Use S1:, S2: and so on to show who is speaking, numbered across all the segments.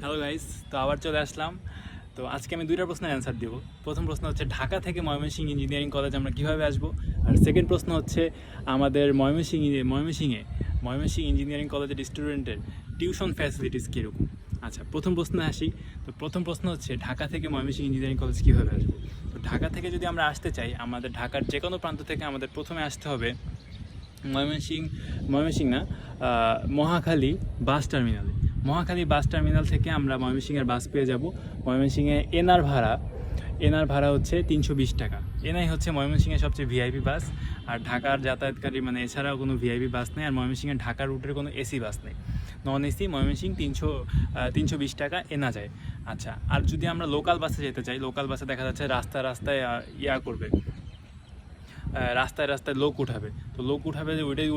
S1: Hello guys তো আবার চলে আসলাম। তো আজকে আমি দুইটা প্রশ্নের অ্যান্সার দেবো। প্রথম প্রশ্ন হচ্ছে, ঢাকা থেকে ময়মনসিংহ ইঞ্জিনিয়ারিং কলেজ আমরা কীভাবে আসব? আর সেকেন্ড প্রশ্ন হচ্ছে, আমাদের ময়মনসিংহ, ময়মনসিংহে ময়মনসিংহ ইঞ্জিনিয়ারিং কলেজের স্টুডেন্টের টিউশন ফ্যাসিলিটিস কীরকম? আচ্ছা প্রথম প্রশ্নে আসি। তো প্রথম প্রশ্ন হচ্ছে, ঢাকা থেকে ময়মনসিংহ ইঞ্জিনিয়ারিং কলেজ কীভাবে আসব? তো ঢাকা থেকে যদি আমরা আসতে চাই, আমাদের ঢাকার যে কোনো প্রান্ত থেকে আমাদের প্রথমে আসতে হবে ময়মনসিং ময়মনসিং না মহাখালী বাস টার্মিনালে মহাখালী বাস টার্মিনাল থেকে আমরা ময়মনসিংহের বাস পেয়ে যাব। ময়মনসিংহে এনআর ভাড়া। এনআর ভাড়া হচ্ছে তিনশো বিশ টাকা। এনআই হচ্ছে ময়মনসিংহের সবচেয়ে ভিআইপি বাস। আর ঢাকার যাতায়াতকারী মানে এছাড়াও কোনো ভিআইপি বাস নেই। আর ময়মনসিংহের ঢাকা রুটের কোনো এসি বাস নেই। নন এসি ময়মনসিং তিনশো তিনশো বিশ টাকা এনা যায়। আচ্ছা আর যদি আমরা লোকাল বাসে যেতে চাই, লোকাল বাসে দেখা যাচ্ছে রাস্তায় রাস্তায় ইয়া করবে। রাস্তায় রাস্তায় লোক উঠাবে। তো লোক উঠাবে যে ওইটাই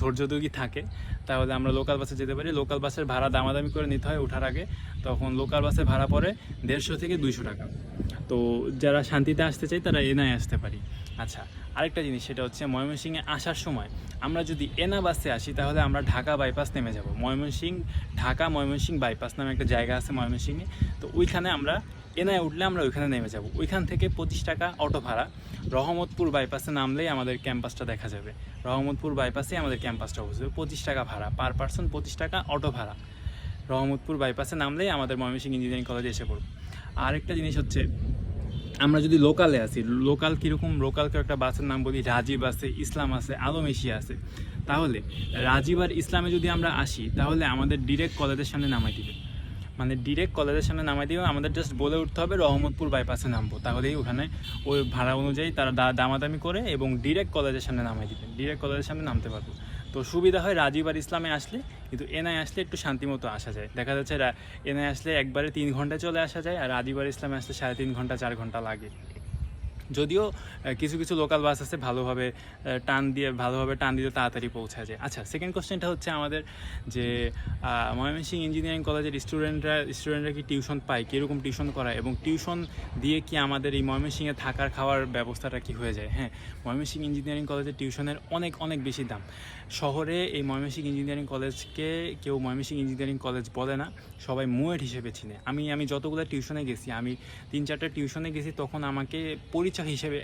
S1: ধৈর্য যদি থাকে, তাহলে আমরা লোকাল বাসে যেতে পারি। লোকাল বাসের ভাড়া দামাদামি করে নিতে হয় ওঠার আগে। তখন লোকাল বাসে ভাড়া পড়ে দেড়শো থেকে দুইশো টাকা। তো যারা শান্তিতে আসতে চাই তারা এনায় আসতে পারি। আচ্ছা আরেকটা জিনিস, সেটা হচ্ছে ময়মনসিংহে আসার সময় আমরা যদি এনা বাসে আসি, তাহলে আমরা ঢাকা বাইপাস নেমে যাব। ময়মনসিং ঢাকা ময়মনসিং বাইপাস নামে একটা জায়গা আছে ময়মনসিংহে। তো ওইখানে আমরা এনায় উঠলে আমরা ওইখানে নেমে যাব। ওইখান থেকে পঁচিশ টাকা অটো ভাড়া। রহমতপুর বাইপাসে নামলেই আমাদের ক্যাম্পাসটা দেখা যাবে। রহমতপুর বাইপাসে আমাদের ক্যাম্পাসটা অবস্থিত। পঁচিশ টাকা ভাড়া। পার পার্সন পঁচিশ টাকা অটো ভাড়া। রহমতপুর বাইপাসে নামলেই আমাদের ময়মনসিংহ ইঞ্জিনিয়ারিং কলেজে এসে পড়ব। আরেকটা জিনিস হচ্ছে, আমরা যদি লোকালে আসি লোকাল কীরকম লোকাল একটা বাসের নাম বলি, রাজীব আছে, ইসলাম আছে, আলম এশিয়া আছে। তাহলে রাজীব আর ইসলামে যদি আমরা আসি, তাহলে আমাদের ডিরেক্ট কলেজের সামনে নামাই দিবে। মানে ডিরেক্ট কলেজের সামনে নামাই দিয়ে আমাদের জাস্ট বলে উঠতে হবে রহমতপুর বাইপাসে নামবো। তাহলেই ওখানে ওই ভাড়া অনুযায়ী তারা দা- দামাদামি করে এবং ডিরেক্ট কলেজের সামনে নামাই দিবেন। ডিরেক্ট কলেজের সামনে নামতে পারব। তো সুবিধা হয় রাজীব আর ইসলামে আসলে, কিন্তু এনআই আসলে একটু শান্তিমতো আসা যায়। দেখা যাচ্ছে এনআই আসলে একবারে তিন ঘণ্টা চলে আসা যায় আর রাজীব আর ইসলামে আসলে সাড়ে তিন ঘণ্টা, চার ঘণ্টা লাগে। যদিও কিছু কিছু লোকাল বাস আছে ভালোভাবে টান দিয়ে, ভালোভাবে টান দিতে তাড়াতাড়ি পৌঁছা যায়। আচ্ছা সেকেন্ড কোশ্চেনটা হচ্ছে আমাদের যে ময়মনসিংহ ইঞ্জিনিয়ারিং কলেজের স্টুডেন্টরা স্টুডেন্টরা কি টিউশন পায়? কীরকম টিউশন করায়? এবং টিউশন দিয়ে কি আমাদের এই ময়মনসিংহে থাকার, খাওয়ার ব্যবস্থাটা কি হয়ে যায়? হ্যাঁ ময়মনসিংহ ইঞ্জিনিয়ারিং কলেজের টিউশনের অনেক অনেক বেশি দাম। শহরে এই ময়মনসিংহ ইঞ্জিনিয়ারিং কলেজকে কেউ ময়মনসিংহ ইঞ্জিনিয়ারিং কলেজ বলে না, সবাই মুয়েট হিসেবে চিনে। আমি আমি যতগুলো টিউশনে গেছি, আমি তিন চারটা টিউশনে গেছি, তখন আমাকে পরিচয় হিসেবে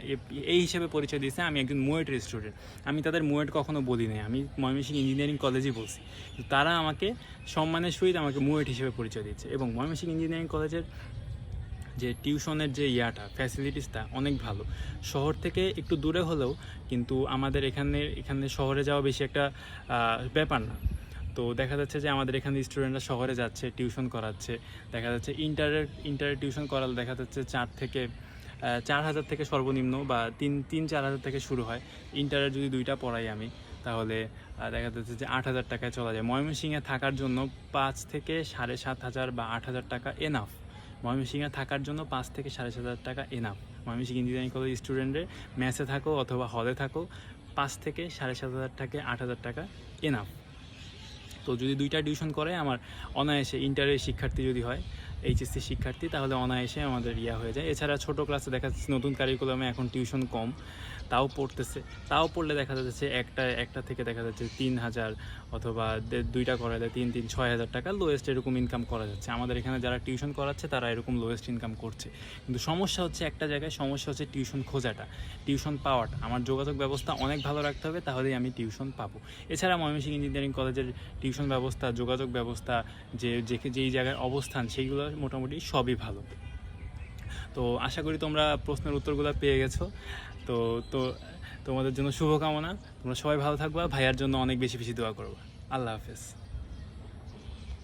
S1: এই হিসেবে পরিচয় দিয়েছে, আমি একজন মুয়েটের স্টুডেন্ট। আমি তাদের মুয়েট কখনো বলি নাই আমি ময়মনসিংহ ইঞ্জিনিয়ারিং কলেজই বলছি। তারা আমাকে সম্মানের সহিত আমাকে মুয়েট হিসেবে পরিচয় দিচ্ছে এবং ময়মনসিংহ ইঞ্জিনিয়ারিং কলেজের যে টিউশনের যে ইয়াটা ফ্যাসিলিটিসটা অনেক ভালো। শহর থেকে একটু দূরে হলেও কিন্তু আমাদের এখানে এখানে শহরে যাওয়া বেশি একটা ব্যাপার না। তো দেখা যাচ্ছে যে আমাদের এখানে স্টুডেন্টরা শহরে যাচ্ছে টিউশন করাচ্ছে। দেখা যাচ্ছে ইন্টারের ইন্টারের টিউশন করালে দেখা যাচ্ছে চার থেকে চার হাজার থেকে সর্বনিম্ন বা তিন তিন, চার হাজার থেকে শুরু হয়। ইন্টারের যদি দুইটা পড়াই আমি, তাহলে দেখা যাচ্ছে যে আট হাজার টাকায় চলা যায়। ময়মনসিংহে থাকার জন্য পাঁচ থেকে সাড়ে সাত হাজার বা আট হাজার টাকা এনাফ ময়মনসিংহে থাকার জন্য পাঁচ থেকে সাড়ে সাত হাজার টাকা এনাফ ময়মনসিংহ ইঞ্জিনিয়ারিং কলেজ স্টুডেন্টের মেসে থাকো অথবা হলে থাকো, পাঁচ থেকে সাড়ে সাত হাজার টাকা, আট হাজার টাকা এনাফ তো যদি দুইটা টিউশন করে, আমার অনায়াসে ইন্টারের শিক্ষার্থী যদি হয় এইচএসসি শিক্ষার্থী, তাহলে অনায়াসে আমাদের ইয়া হয়ে যায়। এছাড়া ছোট ক্লাসে দেখা যাচ্ছে নতুন কারিকুলামে এখন টিউশন কম, তাও পড়তেছে। তাও পড়লে দেখা যাচ্ছে একটা একটা থেকে দেখা যাচ্ছে তিন হাজার অথবা দুইটা করা যায়, তিন তিন, ছয় হাজার টাকা লোয়েস্ট এরকম ইনকাম করা যাচ্ছে। আমাদের এখানে যারা টিউশন করাচ্ছে, তারা এরকম লোয়েস্ট ইনকাম করছে। কিন্তু সমস্যা হচ্ছে একটা জায়গায়, সমস্যা হচ্ছে টিউশন খোঁজাটা টিউশন পাওয়াটা। আমার যোগাযোগ ব্যবস্থা অনেক ভালো রাখতে হবে, তাহলেই আমি টিউশন পাবো। এছাড়া ময়মনসিংহ ইঞ্জিনিয়ারিং কলেজের টিউশন ব্যবস্থা, যোগাযোগ ব্যবস্থা যে, যেই জায়গায় অবস্থান, সেইগুলো মোটামুটি সবই ভালো। তো আশা করি তোমরা প্রশ্নের উত্তরগুলো পেয়ে গেছো। তো তো, তোমাদের জন্য শুভকামনা। তোমরা সবাই ভালো থাকবা। ভাইয়ার জন্য অনেক বেশি বেশি দোয়া করবা। আল্লাহ হাফেজ।